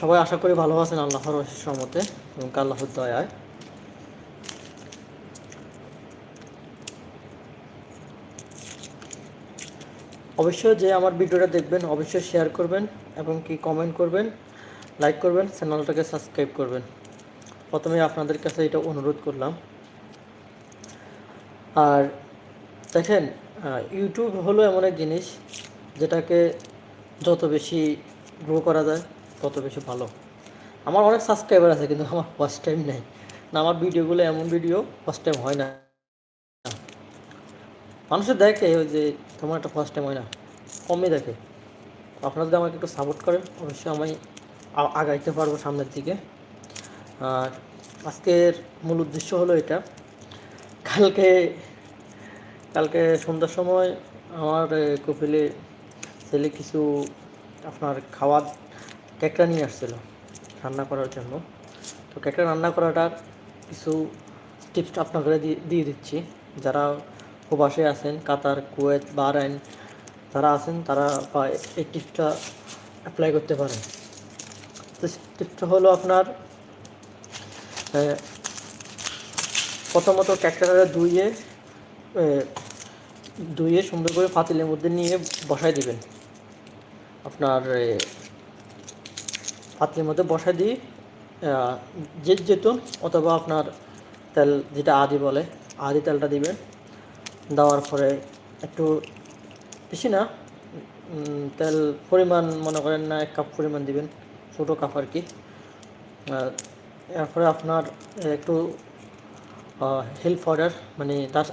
সবাই আশা করি ভালো আছেন আল্লাহর সমতে এবং আল্লাহর দয়ায়। অবশ্যই যে আমার ভিডিওটা দেখবেন, অবশ্যই শেয়ার করবেন এবং কি কমেন্ট করবেন লাইক করবেন চ্যানেলটাকে সাবস্ক্রাইব করবেন। প্রথমে আপনাদের কাছে এটা অনুরোধ করলাম। আর দেখেন ইউটিউব হলো এমন এক জিনিস যেটাকে যত বেশি গ্রো করা যায় তত বেশি ভালো। আমার অনেক সাবস্ক্রাইবার আছে, কিন্তু আমার ফার্স্ট টাইম নেই। না, আমার ভিডিওগুলো এমন ভিডিও ফার্স্ট টাইম হয় না। মানুষের দেখে ওই যে তোমার একটা ফার্স্ট টাইম হয় না, কমই দেখে। আপনারা যদি আমাকে একটু সাপোর্ট করেন, অবশ্যই আমি আগাইতে পারব সামনের দিকে। আর আজকের মূল উদ্দেশ্য হলো এটা। কালকে কালকে সন্ধ্যার সময় আমার কপিলে ছেলে কিছু আপনার খাওয়ার কেকটা নিয়ে আসছিল রান্না করার জন্য। তো কেকটা রান্না করাটার কিছু টিপস আপনাকে দিয়ে দিচ্ছি। যারা প্রবাসে আছেন কাতার কুয়েত বাহরাইন যারা আছেন তারা বা এই টিপসটা অ্যাপ্লাই করতে পারেন। তো টিপসটা হলো আপনার প্রথমত কেকটাটা ধুইয়ে এ, ধুয়ে সুন্দর করে পাতিলের মধ্যে নিয়ে বসাই দিবেন। আপনার এ, পাতিলের মধ্যে বসাই আহ, যে যেতুন অথবা আপনার তেল যেটা আদি বলে আদি তেলটা দিবেন দেওয়ার পরে একটু বেশি না তেল পরিমাণ মনে করেন না এক কাপ পরিমাণ দিবেন ছোটো কাপ আর কি। এরপরে আপনার একটু হেল্প পাউডার মানে তার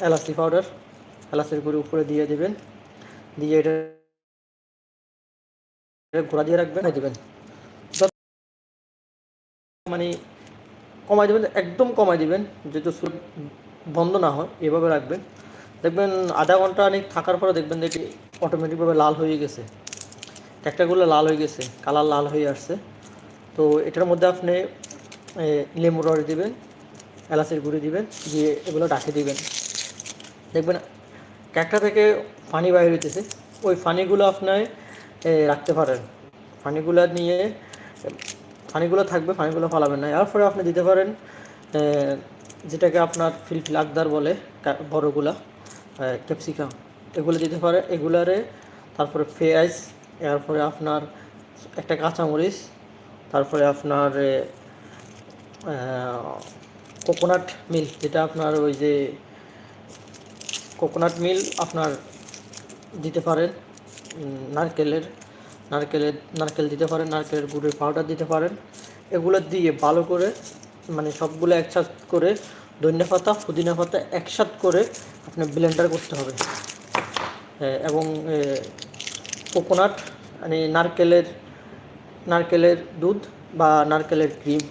এলাচি পাউডার এলাচির গুঁড়ি উপরে দিয়ে দিবেন। দিয়ে এটা ঘোরা দিয়ে রাখবেন? দিবেন। মানে কমাই দিবেন একদম কমাই দিবেন যেহেতু সুট বন্ধ না হয় এভাবে রাখবেন। দেখবেন আধা ঘণ্টা অনেক থাকার পরে দেখবেন দেখি অটোমেটিকভাবে লাল হয়ে গেছে। ট্যাক্টারগুলো লাল হয়ে গেছে কালার লাল হয়ে আসছে। তো এটার মধ্যে আপনি লেবু রস দিবেন এলাচের গুঁড়ি দিবেন দিয়ে এগুলো ডাকে দিবেন। দেখবেন ক্যাকটা থেকে পানি বাইর হইতেছে। ওই পানিগুলো আপনার রাখতে পারেন। পানিগুলো নিয়ে, পানিগুলো থাকবে ফানিগুলো ফালাবেন না। এরপরে আপনি দিতে পারেন যেটাকে আপনার ফিলফিল আকদার বলে বড়গুলা ক্যাপসিকাম। এগুলো দিতে পারে, এগুলারে, তারপরে পেঁয়াজ, এরপরে আপনার একটা কাঁচামরিচ, তারপরে আপনার কোকোনাট মিল, যেটা আপনার ওই যে, কোকোনাট মিল আপনার দিতে পারেন। নারকেলের নারকেলের, নারকেল দিতে পারেন, নারকেলের গুড়ের পাউডার দিতে পারেন। এগুলো দিয়ে ভালো করে মানে সবগুলো একসাথ করে ধনিয়া পাতা, পুদিনা পাতা একসাথ করে আপনি ব্লেন্ডার করতে হবে। এবং কোকোনাট মানে নারকেলের নারকেলের দুধ বা নারকেলের ক্রিম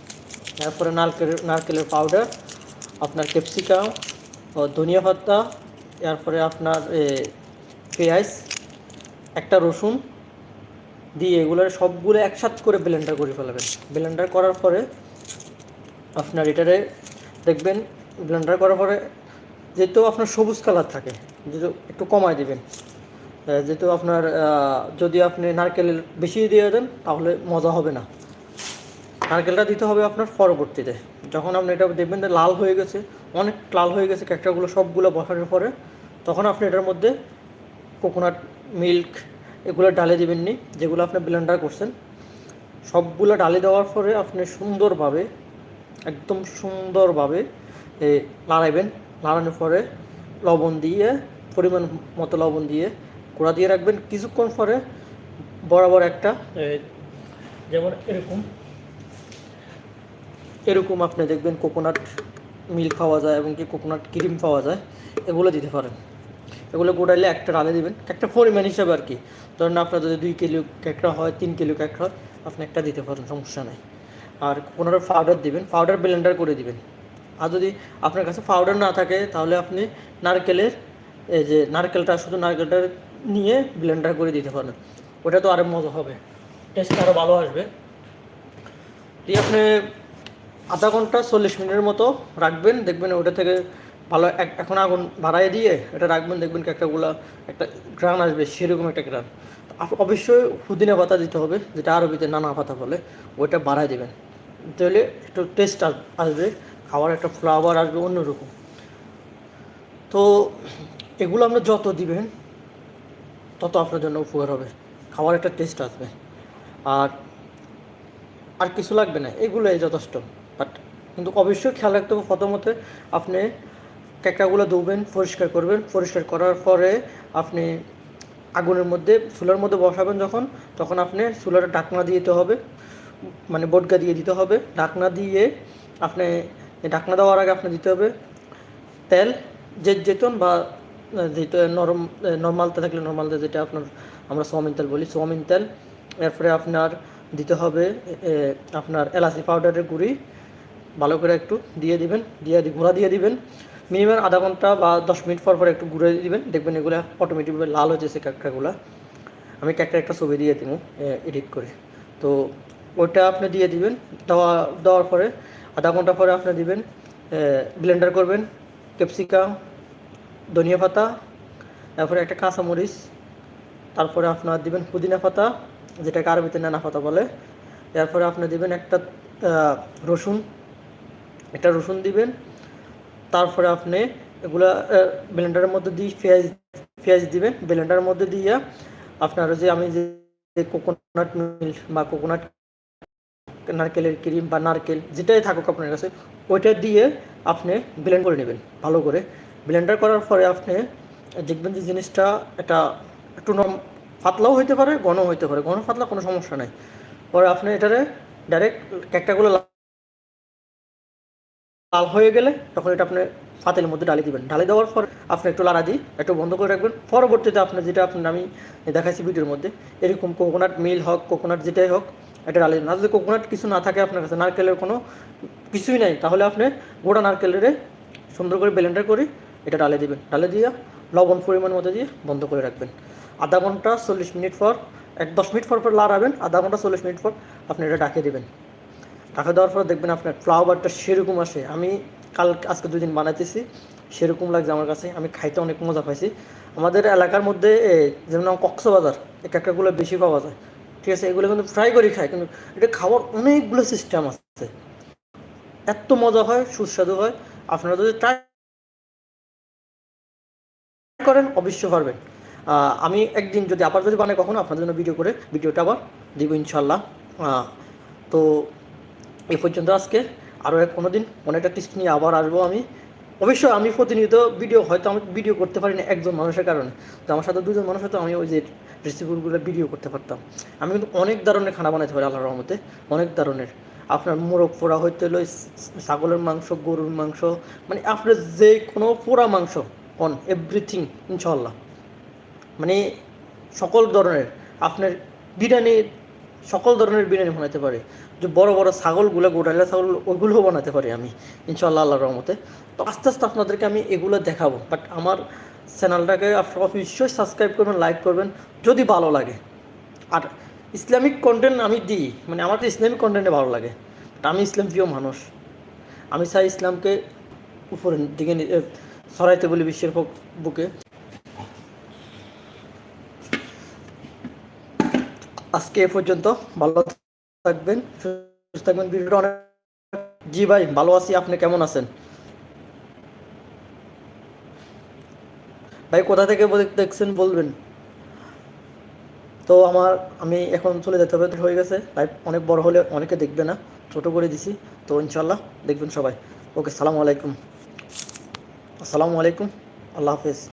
তারপরে নারকেলের নারকেলের পাউডার আপনার ক্যাপসিকাম ধনিয়া পাতা, এরপরে আপনার পেঁয়াজ একটা রসুন দিয়ে এগুলোর সবগুলো একসাথ করে ব্লেন্ডার করে ফেলাবেন। ব্লেন্ডার করার পরে আপনার এটারে দেখবেন ব্লেন্ডার করার পরে যেহেতু আপনার সবুজ কালার থাকে, যেহেতু একটু কমায় দিবেন যেহেতু আপনার যদি আপনি নারকেল বেশি দিয়ে দেন তাহলে মজা হবে না। নারকেলটা দিতে হবে আপনার পরবর্তীতে। যখন আপনি এটা দেখবেন যে লাল হয়ে গেছে, অনেক লাল হয়ে গেছে ক্যাকটাগুলো সবগুলো বসানোর পরে, তখন আপনি এটার মধ্যে কোকোনাট মিল্ক এগুলো ডালে দেবেন নি যেগুলো আপনি ব্লেন্ডার করছেন। সবগুলো ডালে দেওয়ার পরে আপনি সুন্দরভাবে একদম সুন্দরভাবে এ, নাড়াইবেন। নাড়ানোর পরে লবণ দিয়ে পরিমাণ মতো লবণ দিয়ে গোড়া দিয়ে রাখবেন। কিছুক্ষণ পরে বরাবর একটা যেমন এরকম এরকম আপনি দেখবেন কোকোনাট মিল্ক পাওয়া যায় এবং কি কোকোনাট ক্রিম পাওয়া যায় এগুলো দিতে পারেন। এগুলো গোটাইলে একটা ডালে দিবেন। একটা পরিমাণ হিসাবে আর কি। ধরুন আপনার যদি দুই কিলো ক্যাকড়া হয়, তিন কিলো ক্যাকড়া হয়, আপনি একটা দিতে পারেন সমস্যা নাই। আর কোনোটা পাউডার দিবেন পাউডার ব্লেন্ডার করে দিবেন। আর যদি আপনার কাছে পাউডার না থাকে, তাহলে আপনি নারকেলের, এই যে নারকেলটা, শুধু নারকেলটা নিয়ে ব্লেন্ডার করে দিতে পারেন ওটা তো আরও মজা হবে। টেস্ট আরও ভালো আসবে। দিয়ে আপনি আধা ঘণ্টা চল্লিশ মিনিটের মতো রাখবেন। দেখবেন ওটা থেকে ভালো এখন আগুন বাড়াই দিয়ে এটা রাখবেন, দেখবেন কি একটাগুলা একটা গ্রান আসবে, সেরকম একটা গ্রান অবশ্যই পুদিনা পাতা দিতে হবে, যেটা আরবিতে নানা পাতা বলে, ওইটা বাড়ায় দেবেন। তাহলে একটু টেস্ট আসবে, খাওয়ার একটা ফ্লেভার আসবে অন্যরকম। তো এগুলো আপনি যত দিবেন, তত আপনার জন্য উপকার হবে, খাওয়ার একটা টেস্ট আসবে। আর আর কিছু লাগবে না, এগুলোই যথেষ্ট। বাট কিন্তু অবশ্যই খেয়াল রাখতে হবে প্রথমত, আপনি ক্যাকড়াগুলো ধুবেন, পরিষ্কার করবেন। পরিষ্কার করার পরে আপনি আগুনের মধ্যে, চুলার মধ্যে বসাবেন যখন, তখন আপনি চুলার ঢাকনা দিয়ে দিতে হবে। মানে বটকা দিয়ে দিতে হবে। ঢাকনা দিয়ে আপনি, ঢাকনা দেওয়ার আগে আপনি দিতে হবে তেল যে যেতন বা, যেটা নরম, নর্মাল তেল থাকলে নর্মাল তেল, যেটা আপনার, আমরা সোয়াবিন তেল বলি, সোয়াবিন তেল। এরপরে আপনার দিতে হবে আপনার এলাচি পাউডারের গুঁড়ি। ভালো করে একটু দিয়ে দিবেন, দিয়ে গুঁড়া দিয়ে দিবেন। মিনিমাম আধা ঘণ্টা বা দশ মিনিট পর পর একটু গুঁড়ে দিবেন। দেখবেন এগুলো অটোমেটিকভাবে লাল হয়ে যাচ্ছে ক্যাকড়াগুলো আমি ক্যাকড়া একটা ছবি দিয়ে দিব এডিট করে। তো ওইটা আপনি দিয়ে দিবেন, দেওয়া, দেওয়ার পরে আধা ঘণ্টা পরে আপনি দিবেন ব্লেন্ডার করবেন ক্যাপসিকাম ধনিয়া পাতা, তারপরে একটা কাঁচামরিচ, তারপরে আপনার দিবেন পুদিনা পাতা, যেটাকে আরবিতে নানা পাতা বলে। এরপরে আপনি দিবেন একটা রসুন একটা রসুন দিবেন তারপরে আপনি এগুলা ব্লেন্ডারের মধ্যে দিয়ে পেঁয়াজ পেঁয়াজ দিবেন। ব্লেন্ডারের মধ্যে দিয়ে আপনার যে আমি যে কোকোনাট মিল্ক বা কোকোনাট নারকেলের ক্রিম বা নারকেল যেটাই থাকুক আপনার কাছে, ওইটা দিয়ে আপনি ব্লেন্ড করে নেবেন, ভালো করে। ব্লেন্ডার করার পরে আপনি দেখবেন যে জিনিসটা এটা একটু নরম পাতলাও হইতে পারে ঘন হইতে পারে। ঘন পাতলা কোনো সমস্যা নাই। পরে আপনি এটারে ডাইরেক্ট ক্যাকটাগুলো লাল হয়ে গেলে তখন এটা আপনি পাতেলের মধ্যে ডালি দিবেন। ডালি দেওয়ার পর আপনি একটু লাড়া দিই একটু বন্ধ করে রাখবেন। পরবর্তীতে আপনি যেটা আপনার আমি দেখাইছি ভিডিওর মধ্যে, এরকম কোকোনাট মিল হোক কোকোনাট যেটাই হোক, এটা ডালি আর যদি কোকোনাট কিছু না থাকে আপনার কাছে, নারকেলের কোনো কিছুই নাই, তাহলে আপনি গোটা নারকেলের সুন্দর করে ব্লেন্ডার করে এটা ডালে দিবেন। ডালে দিয়ে লবণ পরিমাণ মতো দিয়ে বন্ধ করে রাখবেন। আধা ঘণ্টা চল্লিশ মিনিট পর, এক দশ মিনিট পর পর লাড়াবেন, আধা ঘণ্টা চল্লিশ মিনিট পর আপনি এটা ডাকে দেবেন। টাকা দেওয়ার পর দেখবেন আপনার ফ্লাওয়ারটা সেরকম আসে। আমি কাল, আজকে দুদিন বানাইতেছি, সেরকম লাগছে আমার কাছে। আমি খাইতে অনেক মজা পাইছি। আমাদের এলাকার মধ্যে যেমন কক্সবাজার, এই কাঁকড়াগুলো বেশি পাওয়া যায়। ঠিক আছে, এগুলো কিন্তু ফ্রাই করে খায়, কিন্তু এটা খাওয়ার অনেকগুলো সিস্টেম আছে। এত মজা হয়, সুস্বাদু হয়। আপনারা যদি ট্রাই করেন, অবশ্যই পারবেন। আমি একদিন যদি আবার যদি বানাই কখনো, আপনাদের জন্য ভিডিও করে ভিডিওটা আবার দিব ইনশাল্লাহ তো এই পর্যন্ত আজকে। আরও এক কোনো দিন অনেকটা টিপস নিয়ে আবার আসব আমি। অবশ্যই আমি প্রতিনিয়ত ভিডিও হয়তো আমি ভিডিও করতে পারি না একজন মানুষের কারণে। তো আমার সাথে দুজন মানুষ হয়তো আমি ওই যে রেসিপিগুলো ভিডিও করতে পারতাম। আমি কিন্তু অনেক ধরনের খানা বানাতে পারি আল্লাহর রহমতে। অনেক ধরনের। আপনার মোরগ পোড়া হইতে হলো ছাগলের মাংস, গরুর মাংস মানে আপনার যে কোনো পোড়া মাংস অন এভরিথিং ইনশাল্লাহ মানে সকল ধরনের, আপনার বিরিয়ানি, সকল ধরনের বিরিয়ানি বানাতে পারি। যে বড় বড় ছাগলগুলো গোটালা ছাগল ওইগুলোও বানাতে পারি আমি ইনশাল্লাহ আল্লাহর রহমতে। তো আস্তে আস্তে আপনাদেরকে আমি এগুলো দেখাবো বাট আমার চ্যানেলটাকে আপনারা অবশ্যই সাবস্ক্রাইব করবেন লাইক করবেন, যদি ভালো লাগে। আর ইসলামিক কন্টেন্ট আমি দিই মানে আমার তো ইসলামিক কন্টেন্টে ভালো লাগে, But আমি ইসলাম প্রিয় মানুষ। আমি চাই ইসলামকে উপরের দিকে সরাইতে বলি বিশ্বের বুকে। আজকে এ পর্যন্ত, ভালো থাকবেন, সুস্থ থাকবেন। ভিডিওটা অনেক জি ভাই, ভালো আছি। আপনি কেমন আছেন? ভাই, কোথা থেকে দেখছেন বলবেন। তো আমার আমি এখন চলে যেতে হবে হয়ে গেছে। লাইভ অনেক বড় হলে অনেকে দেখবে না। ছোট করে দিছি। তো ইনশাল্লাহ দেখবেন সবাই। ওকে, সালামু আলাইকুম। আসসালামু আলাইকুম। আল্লাহ হাফেজ।